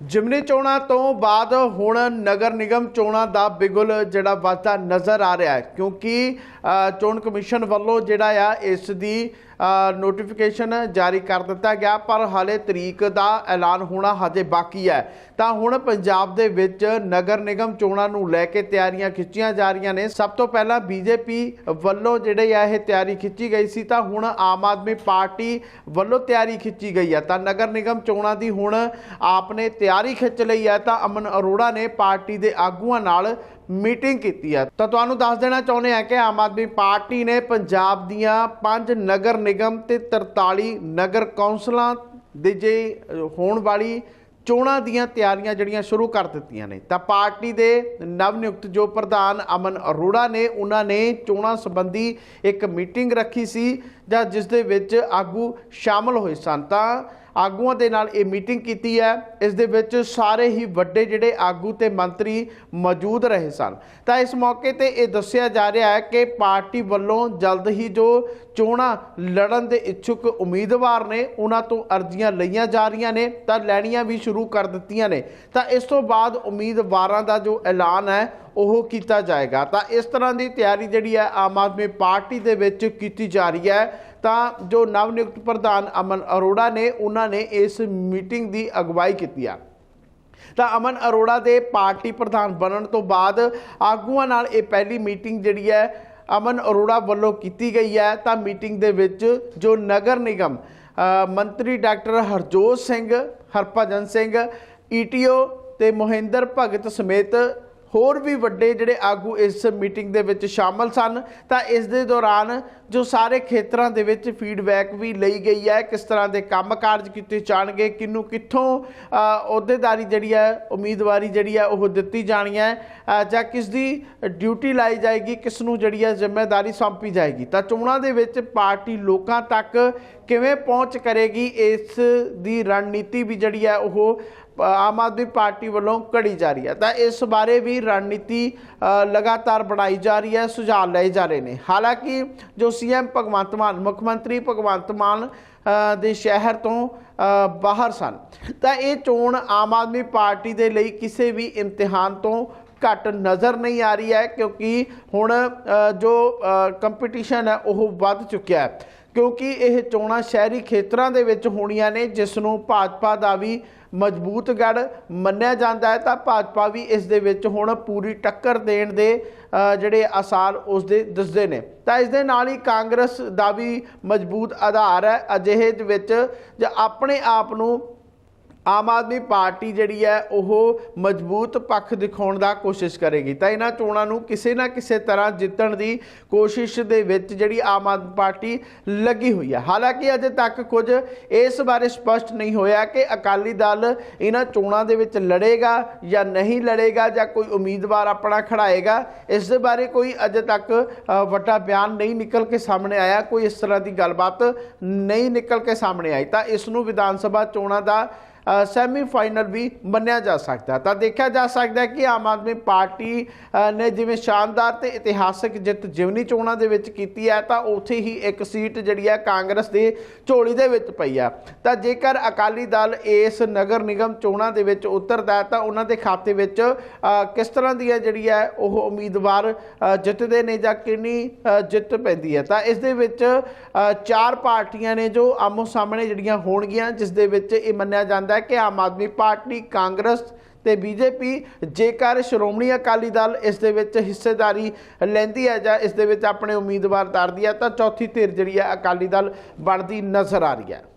ਜਿਮਨੀ ਚੋਣਾਂ ਤੋਂ ਬਾਅਦ ਹੁਣ ਨਗਰ ਨਿਗਮ ਚੋਣਾਂ ਦਾ ਬਿਗੁਲ ਜਿਹੜਾ ਵੱਧਦਾ ਨਜ਼ਰ ਆ ਰਿਹਾ ਹੈ। ਕਿਉਂਕਿ ਚੋਣ ਕਮਿਸ਼ਨ ਵੱਲੋਂ ਜਿਹੜਾ ਆ, ਇਸ ਦੀ ਨੋਟੀਫਿਕੇਸ਼ਨ ਜਾਰੀ ਕਰ ਦਿੱਤਾ ਗਿਆ, ਪਰ ਹਾਲੇ ਤਰੀਕ ਦਾ ਐਲਾਨ ਹੋਣਾ ਹਜੇ ਬਾਕੀ ਹੈ। ਤਾਂ ਹੁਣ ਪੰਜਾਬ ਦੇ ਵਿੱਚ ਨਗਰ ਨਿਗਮ ਚੋਣਾਂ ਨੂੰ ਲੈ ਕੇ ਤਿਆਰੀਆਂ ਖਿੱਚੀਆਂ ਜਾ ਰਹੀਆਂ ਨੇ। ਸਭ ਤੋਂ ਪਹਿਲਾਂ ਬੀਜੇਪੀ ਵੱਲੋਂ ਜਿਹੜੇ ਆ ਇਹ ਤਿਆਰੀ ਖਿੱਚੀ ਗਈ ਸੀ, ਤਾਂ ਹੁਣ ਆਮ ਆਦਮੀ ਪਾਰਟੀ ਵੱਲੋਂ ਤਿਆਰੀ ਖਿੱਚੀ ਗਈ ਹੈ। ਤਾਂ ਨਗਰ ਨਿਗਮ ਚੋਣਾਂ ਦੀ ਹੁਣ ਆਪ ਨੇ ਤਿਆਰੀ ਖਿੱਚ ਲਈ ਹੈ, ਤਾਂ ਅਮਨ ਅਰੋੜਾ ਨੇ ਪਾਰਟੀ ਦੇ ਆਗੂਆਂ ਨਾਲ ਮੀਟਿੰਗ ਕੀਤੀ ਹੈ ਤਾਂ ਤੁਹਾਨੂੰ ਦੱਸ ਦੇਣਾ ਚਾਹੁੰਦੇ ਆ ਕਿ ਆਮ ਆਦਮੀ ਪਾਰਟੀ ਨੇ ਪੰਜਾਬ ਦੀਆਂ ਪੰਜ ਨਗਰ ਨਿਗਮ ਤੇ 43 ਨਗਰ ਕੌਂਸਲਾਂ ਦੇ ਜੇ ਹੋਣ ਵਾਲੀ ਚੋਣਾਂ ਦੀਆਂ ਤਿਆਰੀਆਂ ਜਿਹੜੀਆਂ ਸ਼ੁਰੂ ਕਰ ਦਿੱਤੀਆਂ ਨੇ। ਤਾਂ ਪਾਰਟੀ ਦੇ ਨਵ ਨਿਯੁਕਤ ਜੋ ਪ੍ਰਧਾਨ ਅਮਨ ਅਰੋੜਾ ਨੇ, ਉਹਨਾਂ ਨੇ ਚੋਣਾਂ ਸੰਬੰਧੀ ਇੱਕ ਮੀਟਿੰਗ ਰੱਖੀ ਸੀ ਜਾਂ ਜਿਸ ਦੇ ਵਿੱਚ ਆਗੂ ਸ਼ਾਮਲ ਹੋਏ ਸਨ। ਤਾਂ ਆਗੂਆਂ ਦੇ ਨਾਲ ਇਹ ਮੀਟਿੰਗ ਕੀਤੀ ਹੈ। ਇਸ ਦੇ ਵਿੱਚ ਸਾਰੇ ਹੀ ਵੱਡੇ ਜਿਹੜੇ ਆਗੂ ਤੇ ਮੰਤਰੀ ਮੌਜੂਦ ਰਹੇ ਸਨ। ਤਾਂ ਇਸ ਮੌਕੇ ਤੇ ਇਹ ਦੱਸਿਆ ਜਾ ਰਿਹਾ ਹੈ ਕਿ ਪਾਰਟੀ ਵੱਲੋਂ ਜਲਦ ਹੀ ਜੋ ਚੋਣਾਂ ਲੜਨ ਦੇ ਇੱਛੁਕ ਉਮੀਦਵਾਰ ਨੇ, ਉਹਨਾਂ ਤੋਂ ਅਰਜ਼ੀਆਂ ਲਈਆਂ ਜਾ ਰਹੀਆਂ ਨੇ, ਤਾਂ ਲੈਣੀਆਂ ਵੀ ਸ਼ੁਰੂ ਕਰ ਦਿੱਤੀਆਂ ਨੇ। ਤਾਂ ਇਸ ਤੋਂ ਬਾਅਦ ਉਮੀਦਵਾਰਾਂ ਦਾ ਜੋ ਐਲਾਨ ਹੈ, ਉਹ ਕੀਤਾ ਜਾਏਗਾ। ਤਾਂ ਇਸ ਤਰ੍ਹਾਂ ਦੀ ਤਿਆਰੀ ਜਿਹੜੀ ਹੈ, ਆਮ ਆਦਮੀ ਪਾਰਟੀ ਦੇ ਵਿੱਚ ਕੀਤੀ ਜਾ ਰਹੀ ਹੈ। ਤਾਂ ਜੋ ਨਵ ਨਿਯੁਕਤ ਪ੍ਰਧਾਨ ਅਮਨ ਅਰੋੜਾ ਨੇ ਉਹਨਾਂ ਨੇ ਇਸ ਮੀਟਿੰਗ ਦੀ ਅਗਵਾਈ ਕੀਤੀ ਆ। ਤਾਂ ਅਮਨ ਅਰੋੜਾ ਦੇ ਪਾਰਟੀ ਪ੍ਰਧਾਨ ਬਣਨ ਤੋਂ ਬਾਅਦ ਆਗੂਆਂ ਨਾਲ ਇਹ ਪਹਿਲੀ ਮੀਟਿੰਗ ਜਿਹੜੀ ਹੈ ਅਮਨ ਅਰੋੜਾ ਵੱਲੋਂ ਕੀਤੀ ਗਈ ਹੈ। ਤਾਂ ਮੀਟਿੰਗ ਦੇ ਵਿੱਚ ਜੋ ਨਗਰ ਨਿਗਮ ਮੰਤਰੀ ਡਾਕਟਰ ਹਰਜੋਤ ਸਿੰਘ, ਹਰਭਜਨ ਸਿੰਘ ਈਟੀਓ ਤੇ ਮੋਹਿੰਦਰ ਭਗਤ ਸਮੇਤ ਹੋਰ ਵੀ ਵੱਡੇ ਜਿਹੜੇ ਆਗੂ ਇਸ ਮੀਟਿੰਗ ਦੇ ਵਿੱਚ ਸ਼ਾਮਲ ਸਨ, ਤਾਂ ਇਸ ਦੇ ਦੌਰਾਨ ਜੋ ਸਾਰੇ ਖੇਤਰਾਂ ਦੇ ਵਿੱਚ ਫੀਡਬੈਕ ਵੀ ਲਈ ਗਈ ਹੈ, ਕਿਸ ਤਰ੍ਹਾਂ ਦੇ ਕੰਮ ਕਾਰਜ ਕੀਤੇ ਜਾਣਗੇ, ਕਿਹਨੂੰ ਕਿੱਥੋਂ ਅਹੁਦੇਦਾਰੀ ਜਿਹੜੀ ਹੈ, ਉਮੀਦਵਾਰੀ ਜਿਹੜੀ ਹੈ, ਉਹ ਦਿੱਤੀ ਜਾਣੀ ਹੈ ਜਾਂ ਕਿਸ ਦੀ ਡਿਊਟੀ ਲਾਈ ਜਾਏਗੀ, ਕਿਸ ਨੂੰ ਜਿਹੜੀ ਹੈ ਜ਼ਿੰਮੇਵਾਰੀ ਸੌਂਪੀ ਜਾਏਗੀ। ਤਾਂ ਚੋਣਾਂ ਦੇ ਵਿੱਚ ਪਾਰਟੀ ਲੋਕਾਂ ਤੱਕ ਕਿਵੇਂ ਪਹੁੰਚ ਕਰੇਗੀ, ਇਸ ਦੀ ਰਣਨੀਤੀ ਵੀ ਜਿਹੜੀ ਹੈ, ਉਹ ਆਮ ਆਦਮੀ ਪਾਰਟੀ ਵੱਲੋਂ ਘੜੀ ਜਾ ਰਹੀ ਹੈ। ਤਾਂ ਇਸ ਬਾਰੇ ਵੀ ਰਣਨੀਤੀ ਲਗਾਤਾਰ ਬਣਾਈ ਜਾ ਰਹੀ ਹੈ, ਸੁਝਾਅ ਲਏ ਜਾ ਰਹੇ ਨੇ। ਹਾਲਾਂਕਿ ਜੋ ਸੀਐਮ ਭਗਵੰਤ ਮਾਨ, ਮੁੱਖ ਮੰਤਰੀ ਭਗਵੰਤ ਮਾਨ ਦੇ ਸ਼ਹਿਰ ਤੋਂ ਬਾਹਰ ਸਨ, ਤਾਂ ਇਹ ਚੋਣ ਆਮ ਆਦਮੀ ਪਾਰਟੀ ਦੇ ਲਈ ਕਿਸੇ ਵੀ ਇਮਤਿਹਾਨ ਤੋਂ ਘੱਟ ਨਜ਼ਰ ਨਹੀਂ ਆ ਰਹੀ ਹੈ, ਕਿਉਂਕਿ ਹੁਣ ਜੋ ਕੰਪੀਟੀਸ਼ਨ ਹੈ, ਉਹ ਵੱਧ ਚੁੱਕਿਆ ਹੈ। ਕਿਉਂਕਿ ਇਹ ਚੋਣਾਂ ਸ਼ਹਿਰੀ ਖੇਤਰਾਂ ਦੇ ਵਿੱਚ ਹੋਣੀਆਂ ਨੇ, ਜਿਸ ਨੂੰ ਭਾਜਪਾ ਦਾ ਵੀ ਮਜ਼ਬੂਤ ਗੜ ਮੰਨਿਆ ਜਾਂਦਾ ਹੈ, ਤਾਂ ਭਾਜਪਾ ਵੀ ਇਸ ਦੇ ਵਿੱਚ ਹੁਣ ਪੂਰੀ ਟੱਕਰ ਦੇਣ ਦੇ ਜਿਹੜੇ ਆਸਾਰ ਉਸ ਦੇ ਦਿਸਦੇ ਨੇ। ਤਾਂ ਇਸ ਦੇ ਨਾਲ ਹੀ ਕਾਂਗਰਸ ਦਾ ਵੀ ਮਜ਼ਬੂਤ ਆਧਾਰ ਹੈ। ਅਜਿਹੇ ਦੇ ਵਿੱਚ ਜੇ ਆਪਣੇ ਆਪ ਨੂੰ ਆਮ ਆਦਮੀ ਪਾਰਟੀ ਜਿਹੜੀ ਹੈ, ਉਹ ਮਜ਼ਬੂਤ ਪੱਖ ਦਿਖਾਉਣ ਦਾ ਕੋਸ਼ਿਸ਼ ਕਰੇਗੀ। ਤਾਂ ਇਹਨਾਂ ਚੋਣਾਂ ਨੂੰ ਕਿਸੇ ਨਾ ਕਿਸੇ ਤਰ੍ਹਾਂ ਜਿੱਤਣ ਦੀ ਕੋਸ਼ਿਸ਼ ਦੇ ਵਿੱਚ ਜਿਹੜੀ ਆਮ ਆਦਮੀ ਪਾਰਟੀ ਲੱਗੀ ਹੋਈ ਹੈ। ਹਾਲਾਂਕਿ ਅਜੇ ਤੱਕ ਕੁਝ ਇਸ ਬਾਰੇ ਸਪਸ਼ਟ ਨਹੀਂ ਹੋਇਆ ਕਿ ਅਕਾਲੀ ਦਲ ਇਹਨਾਂ ਚੋਣਾਂ ਦੇ ਵਿੱਚ ਲੜੇਗਾ ਜਾਂ ਨਹੀਂ ਲੜੇਗਾ ਜਾਂ ਕੋਈ ਉਮੀਦਵਾਰ ਆਪਣਾ ਖੜਾਏਗਾ, ਇਸ ਦੇ ਬਾਰੇ ਕੋਈ ਅਜੇ ਤੱਕ ਵੱਡਾ ਬਿਆਨ ਨਹੀਂ ਨਿਕਲ ਕੇ ਸਾਹਮਣੇ ਆਇਆ। ਕੋਈ ਇਸ ਤਰ੍ਹਾਂ ਦੀ ਗੱਲਬਾਤ ਨਹੀਂ ਨਿਕਲ ਕੇ ਸਾਹਮਣੇ ਆਈ। ਤਾਂ ਇਸ ਨੂੰ ਵਿਧਾਨ ਸਭਾ ਚੋਣਾਂ ਦਾ ਸੈਮੀ ਫਾਈਨਲ ਵੀ ਮੰਨਿਆ ਜਾ ਸਕਦਾ। ਤਾਂ ਦੇਖਿਆ ਜਾ ਸਕਦਾ ਕਿ ਆਮ ਆਦਮੀ ਪਾਰਟੀ ਨੇ ਜਿਵੇਂ ਸ਼ਾਨਦਾਰ ਤੇ ਇਤਿਹਾਸਕ ਜਿੱਤ ਜਿਵਨੀ ਚੋਣਾਂ ਦੇ ਵਿੱਚ ਕੀਤੀ ਹੈ, ਤਾਂ ਉੱਥੇ ਹੀ ਇੱਕ ਸੀਟ ਜਿਹੜੀ ਹੈ ਕਾਂਗਰਸ ਦੇ ਝੋਲੀ ਦੇ ਵਿੱਚ ਪਈ ਆ ਤਾਂ ਜੇਕਰ ਅਕਾਲੀ ਦਲ ਇਸ ਨਗਰ ਨਿਗਮ ਚੋਣਾਂ ਦੇ ਵਿੱਚ ਉਤਰਦਾ ਤਾਂ ਉਹਨਾਂ ਦੇ ਖਾਤੇ ਵਿੱਚ ਕਿਸ ਤਰ੍ਹਾਂ ਦੀਆਂ ਜਿਹੜੀ ਹੈ ਉਹ ਉਮੀਦਵਾਰ ਜਿੱਤਦੇ ਨੇ ਜਾਂ ਕਿੰਨੀ ਜਿੱਤ ਪੈਂਦੀ ਹੈ? ਤਾਂ ਇਸ ਦੇ ਵਿੱਚ ਚਾਰ ਪਾਰਟੀਆਂ ਨੇ ਜੋ ਆਮੋ ਸਾਹਮਣੇ ਜਿਹੜੀਆਂ ਹੋਣਗੀਆਂ, ਜਿਸ ਦੇ ਵਿੱਚ ਇਹ ਮੰਨਿਆ ਜਾਂਦਾ ਹੈ ਕਿ ਆਮ ਆਦਮੀ ਪਾਰਟੀ, ਕਾਂਗਰਸ ਤੇ ਬੀਜੇਪੀ ਜੇਕਰ ਸ਼੍ਰੋਮਣੀ ਅਕਾਲੀ ਦਲ ਇਸ ਦੇ ਵਿੱਚ ਹਿੱਸੇਦਾਰੀ ਲੈਂਦੀ ਹੈ ਜਾਂ ਇਸ ਦੇ ਵਿੱਚ ਆਪਣੇ ਉਮੀਦਵਾਰ ਤਾਰਦੀ ਹੈ, ਤਾਂ ਚੌਥੀ ਧਿਰ ਜਿਹੜੀ ਹੈ ਅਕਾਲੀ ਦਲ ਬਣਦੀ ਨਜ਼ਰ ਆ ਰਹੀ ਹੈ।